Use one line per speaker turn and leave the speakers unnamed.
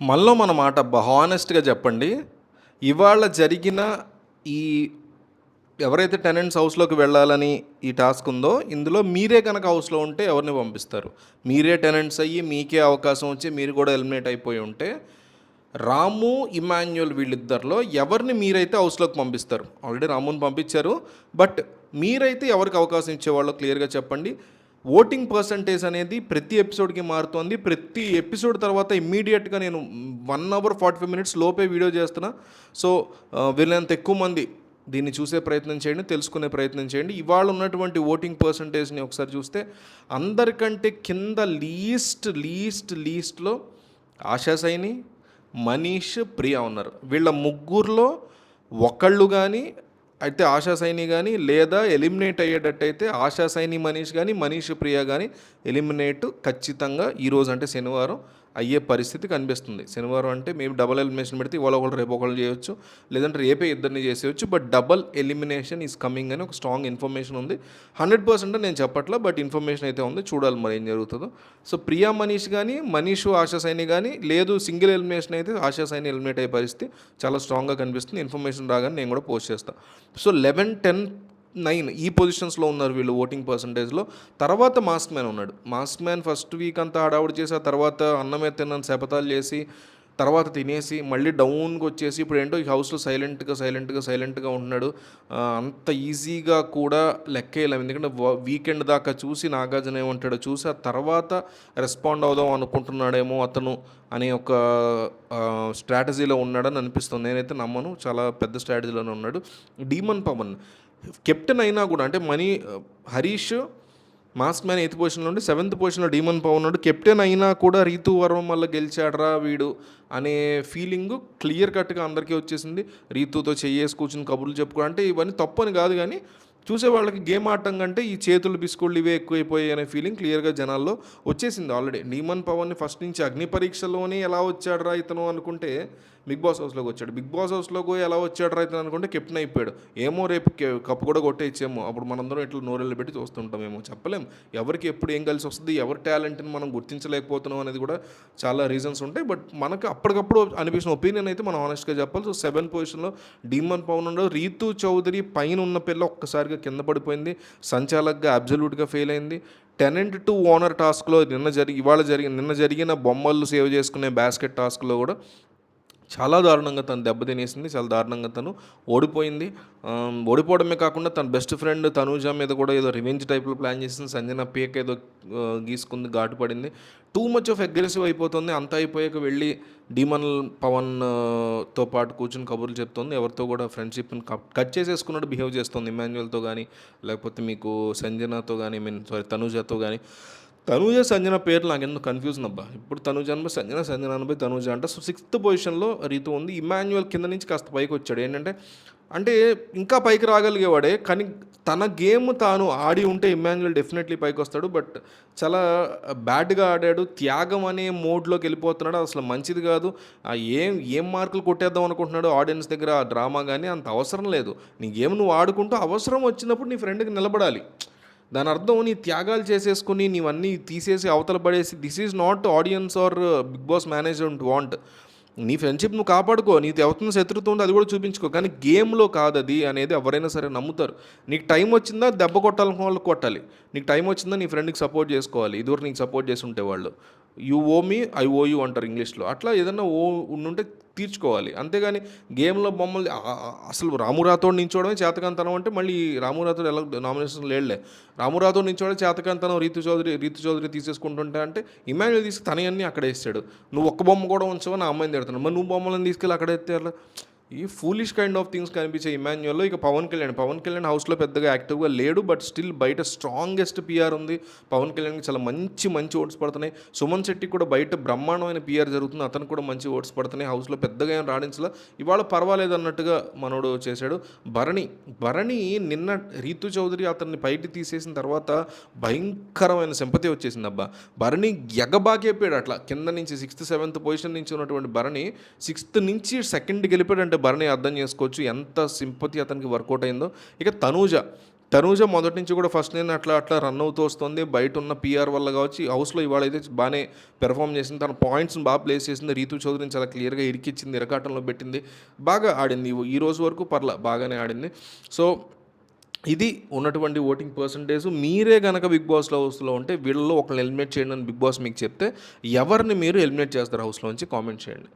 మనలో మన మాట అబ్బా హానెస్ట్గా చెప్పండి. ఇవాళ జరిగిన ఈ ఎవరైతే టెనెంట్స్ హౌస్లోకి వెళ్ళాలని ఈ టాస్క్ ఉందో ఇందులో మీరే కనుక హౌస్లో ఉంటే ఎవరిని పంపిస్తారు? మీరే టెనెంట్స్ అయ్యి మీకే అవకాశం వచ్చి మీరు కూడా ఎలిమినేట్ అయిపోయి ఉంటే రాము ఇమాన్యుయల్ వీళ్ళిద్దరిలో ఎవరిని మీరైతే హౌస్లోకి పంపిస్తారు? ఆల్రెడీ రాముని పంపించారు. బట్ మీరైతే ఎవరికి అవకాశం ఇచ్చేవాళ్ళో క్లియర్గా చెప్పండి. ఓటింగ్ పర్సంటేజ్ అనేది ప్రతి ఎపిసోడ్కి మారుతోంది. ప్రతి ఎపిసోడ్ తర్వాత ఇమ్మీడియట్గా నేను one hour forty five minutes లోపే వీడియో చేస్తున్నా. సో వీళ్ళంత ఎక్కువ మంది దీన్ని చూసే ప్రయత్నం చేయండి తెలుసుకునే ప్రయత్నం చేయండి. ఇవాళ ఉన్నటువంటి ఓటింగ్ పర్సంటేజ్ని ఒకసారి చూస్తే అందరికంటే కింద లీస్ట్ లీస్ట్ లీస్ట్లో ఆశా సైని మనీష్ ప్రియా ఉన్నారు. వీళ్ళ ముగ్గురులో ఒకళ్ళు కానీ అయితే ఆశా సైని కానీ లేదా ఎలిమినేట్ అయ్యేటట్టయితే ఆశా సైని మనీష్ కానీ మనీష్ ప్రియ కానీ ఎలిమినేట్ ఖచ్చితంగా ఈరోజు అంటే శనివారం. అయ్యే పరిస్థితి కనిపిస్తుంది. శనివారం అంటే మేము డబల్ ఎలిమినేషన్ పెడితే ఇవాళ ఒకళ్ళు రేపు ఒకళ్ళు చేయొచ్చు. లేదంటే రేపే ఇద్దరిని చేసేయచ్చు. But double elimination is coming అని ఒక స్ట్రాంగ్ ఇన్ఫర్మేషన్ ఉంది. హండ్రెడ్ పర్సెంట్ నేను చెప్పట్లా బట్ ఇన్ఫర్మేషన్ అయితే ఉంది. చూడాలి మరి ఏం జరుగుతుందో. సో ప్రియా మనీష్ కానీ మనీష్ ఆశా సైని కానీ లేదు సింగిల్ ఎలిమినేషన్ అయితే ఆశా సైని ఎలిమినేట్ అయ్యే పరిస్థితి చాలా స్ట్రాంగ్గా కనిపిస్తుంది. ఇన్ఫర్మేషన్ రాగానే నేను కూడా పోస్ట్ చేస్తాను సో లెవెన్ టెన్ నైన్ ఈ పొజిషన్స్లో ఉన్నారు వీళ్ళు ఓటింగ్ పర్సంటేజ్లో. తర్వాత మాస్క్ మ్యాన్ ఉన్నాడు. మాస్క్ మ్యాన్ ఫస్ట్ వీక్ అంతా హడావుడి చేసి ఆ తర్వాత అన్నమే తిన్నాను శపథాలు చేసి తర్వాత తినేసి మళ్ళీ డౌన్కి వచ్చేసి ఇప్పుడు ఏంటో ఈ హౌస్లో సైలెంట్గా సైలెంట్గా సైలెంట్గా ఉంటున్నాడు అంత ఈజీగా కూడా లెక్కేయలేము ఎందుకంటే వీకెండ్ దాకా చూసి నాగార్జున ఏమంటాడో చూసి ఆ తర్వాత రెస్పాండ్ అవుదాం అనుకుంటున్నాడేమో అతను అనే ఒక స్ట్రాటజీలో ఉన్నాడని అనిపిస్తుంది. నేనైతే నమ్మను. చాలా పెద్ద స్ట్రాటజీలోనే ఉన్నాడు. డీమన్ పవన్. కెప్టెన్ అయినా కూడా అంటే Mani Harish mask man eighth పొజిషన్లో ఉండి సెవెంత్ పొజిషన్లో డీమన్ పవన్ ఉన్నాడు. కెప్టెన్ అయినా కూడా రీతు వర్మ వల్ల గెలిచాడరా వీడు అనే ఫీలింగ్ క్లియర్ కట్గా అందరికీ వచ్చేసింది. రీతుతో చెయ్యేసి కూర్చుని కబుర్లు చెప్పుకో అంటే ఇవన్నీ తప్పని కాదు కానీ చూసే వాళ్ళకి గేమ్ ఆడటం కంటే ఈ చేతులు బిస్కుళ్ళు ఇవే ఎక్కువైపోయాయి అనే ఫీలింగ్ క్లియర్గా జనాల్లో వచ్చేసింది ఆల్రెడీ. డీమన్ పవన్ని ఫస్ట్ నుంచి అగ్ని పరీక్షలోనే ఎలా వచ్చాడురా ఇతను అనుకుంటే బిగ్ బాస్ హౌస్లోకి వచ్చాడు. బిగ్ బాస్ హౌస్లోకి ఎలా వచ్చాడు రైతు అనుకుంటే కెప్టెన్ అయిపోయాడు. ఏమో రేపు కప్పు కూడా కొట్టేచ్చేమో అప్పుడు మనందరం ఇట్లా నోరెళ్ళు పెట్టి చూస్తుంటామేమో. చెప్పలేము ఎవరికి ఎప్పుడు ఏం కలిసి వస్తుంది ఎవరి టాలెంట్ని మనం గుర్తించలేకపోతున్నాం అనేది కూడా చాలా రీజన్స్ ఉంటాయి. బట్ మనకు అప్పటికప్పుడు అనిపించిన ఒపీనియన్ అయితే మనం ఆనెస్ట్గా చెప్పాలి. సో సెవెన్ పొజిషన్లో డీమన్ పవన్ రీతు చౌదరి పైన ఉన్న పిల్ల ఒక్కసారిగా కింద పడిపోయింది. సంచాలక్గా అబ్జల్యూట్గా ఫెయిల్ అయింది. టెనెంట్ టు ఓనర్ టాస్క్లో నిన్న జరిగి ఇవాళ జరిగిన నిన్న జరిగిన బొమ్మలు సేవ్ చేసుకునే బాస్కెట్ టాస్క్లో కూడా చాలా దారుణంగా తను దెబ్బతినేసింది చాలా దారుణంగా తను ఓడిపోయింది. ఓడిపోవడమే కాకుండా తన బెస్ట్ ఫ్రెండ్ తనూజ మీద కూడా ఏదో రివెంజ్ టైప్లో ప్లాన్ చేసింది. సంజన పేక్ ఏదో గీసుకుంది ఘాటు పడింది. టూ మచ్ ఆఫ్ అగ్రెసివ్ అయిపోతుంది. అంత అయిపోయాక వెళ్ళి డీమన్ పవన్తో పాటు కూర్చుని కబుర్లు చెప్తుంది. ఎవరితో కూడా ఫ్రెండ్షిప్ని కట్ చేసేసుకున్నట్టు బిహేవ్ చేస్తుంది. ఇమాన్యువల్తో కానీ లేకపోతే మీకు సంజనతో కానీ మీన్ సారీ తనూజతో కానీ తనూజ సంజన పేర్లు నాకు ఎందుకు కన్ఫ్యూజన్ అబ్బా ఇప్పుడు తనూజ అనబై సంజన సంజన అనబై తనూజ అంటే. సో సిక్స్త్ పొజిషన్లో రీతు ఉంది. ఇమాన్యువల్ కింద నుంచి కాస్త పైకి వచ్చాడు. ఏంటంటే అంటే ఇంకా పైకి రాగలిగేవాడే కానీ తన గేమ్ తాను ఆడి ఉంటే ఇమాన్యువల్ డెఫినెట్లీ పైకి వస్తాడు. బట్ చాలా బ్యాడ్గా ఆడాడు. త్యాగం అనే మోడ్లోకి వెళ్ళిపోతున్నాడు. అసలు మంచిది కాదు. ఆ ఏం ఏం మార్కులు కొట్టేద్దాం అనుకుంటున్నాడు ఆడియన్స్ దగ్గర ఆ డ్రామా కానీ అంత అవసరం లేదు. నీ గేమ్ నువ్వు ఆడుకుంటూ అవసరం వచ్చినప్పుడు నీ ఫ్రెండ్కి నిలబడాలి. దాని అర్థం నీ త్యాగాలు చేసేసుకుని నీవన్నీ తీసేసి అవతల పడేసి this is not audience or Bigg Boss manager want నీ ఫ్రెండ్షిప్ నువ్వు కాపాడుకో నీ ఎవరితో శత్రుత్వం ఉందో అది కూడా చూపించుకో. కానీ గేమ్లో కాదు అది అనేది ఎవరైనా సరే నమ్ముతారు. నీకు టైం వచ్చిందా దెబ్బ కొట్టాలనుకున్న వాళ్ళకి కొట్టాలి. నీకు టైం వచ్చిందా నీ ఫ్రెండ్కి సపోర్ట్ చేసుకోవాలి. ఇదివరకు నీకు సపోర్ట్ చేసి ఉంటే వాళ్ళు. You owe me I owe you అంటారు ఇంగ్లీష్లో. అట్లా ఏదైనా ఓ ఉండుంటే తీర్చుకోవాలి. అంతేగాని గేమ్లో బొమ్మలు అసలు రామురాథోడ్ నించోవడమే చేతకాంతనం అంటే మళ్ళీ రామురాథోడ్ ఎలా నామినేషన్ లేడలే. రామురాథోడ్ నించోవడం చేతకాంతనం రీతు చౌదరి రీతు చౌదరి తీసేసుకుంటుంటే అంటే ఇమాన్యుల్ తీసి తనయన్నీ అక్కడ వేస్తాడు నువ్వు ఒక్క బొమ్మ కూడా ఉంచవని నా అమ్మాయిని తిడతాను మరి నువ్వు బొమ్మలను తీసుకెళ్ళి అక్కడ ఎత్తారు ఈ ఫూలిష్ కైండ్ ఆఫ్ థింగ్స్ కనిపించే ఇమాన్యువల్లో ఇక పవన్ కళ్యాణ్. పవన్ కళ్యాణ్ హౌస్లో పెద్దగా యాక్టివ్గా లేడు బట్ స్టిల్ బయట స్ట్రాంగెస్ట్ పిఆర్ ఉంది. పవన్ కళ్యాణ్కి చాలా మంచి మంచి ఓట్స్ పడుతున్నాయి. సుమన్ శెట్టి కూడా బయట బ్రహ్మాండమైన పిఆర్ జరుగుతుంది. అతను కూడా మంచి ఓట్స్ పడుతున్నాయి. హౌస్లో పెద్దగా ఏం రాణించలా. ఇవాళ పర్వాలేదు అన్నట్టుగా మనోడు చేశాడు. భరణి భరణి నిన్న రీతు చౌదరి అతన్ని బయట తీసేసిన తర్వాత భయంకరమైన సింపతి వచ్చేసింది అబ్బా. భరణి ఎగబాకేపాడు అట్లా. కింద నుంచి సిక్స్త్ సెవెంత్ పొజిషన్ నుంచి ఉన్నటువంటి భరణి సిక్స్త్ నుంచి సెకండ్ గెలిపాడంటే భరణి అర్థం చేసుకోవచ్చు ఎంత సింపతి అతనికి వర్కౌట్ అయిందో. ఇక తనూజ తనూజ మొదటి నుంచి కూడా ఫస్ట్ నేను అట్లా అట్లా రన్ అవుతూ వస్తుంది. బయట ఉన్న పిఆర్ వల్ల కావచ్చు హౌస్లో ఇవాళ అయితే బాగానే పెర్ఫామ్ చేసింది. తన పాయింట్స్ని బాగా ప్లేస్ చేసింది. రీతు చౌదరిని చాలా క్లియర్గా ఇరికిచ్చింది ఇరకాటంలో పెట్టింది. బాగా ఆడింది. ఈ రోజు వరకు పర్ల బాగానే ఆడింది. సో ఇది ఉన్నటువంటి ఓటింగ్ పర్సంటేజ్ మీరే కనుక బిగ్ బాస్లో హౌస్లో ఉంటే వీళ్ళలో ఒకరిని ఎలిమినేట్ చేయండి అని బిగ్ బాస్ మీకు చెప్తే ఎవరిని మీరు ఎలిమినేట్ చేస్తారు హౌస్లో నుంచి కామెంట్ చేయండి.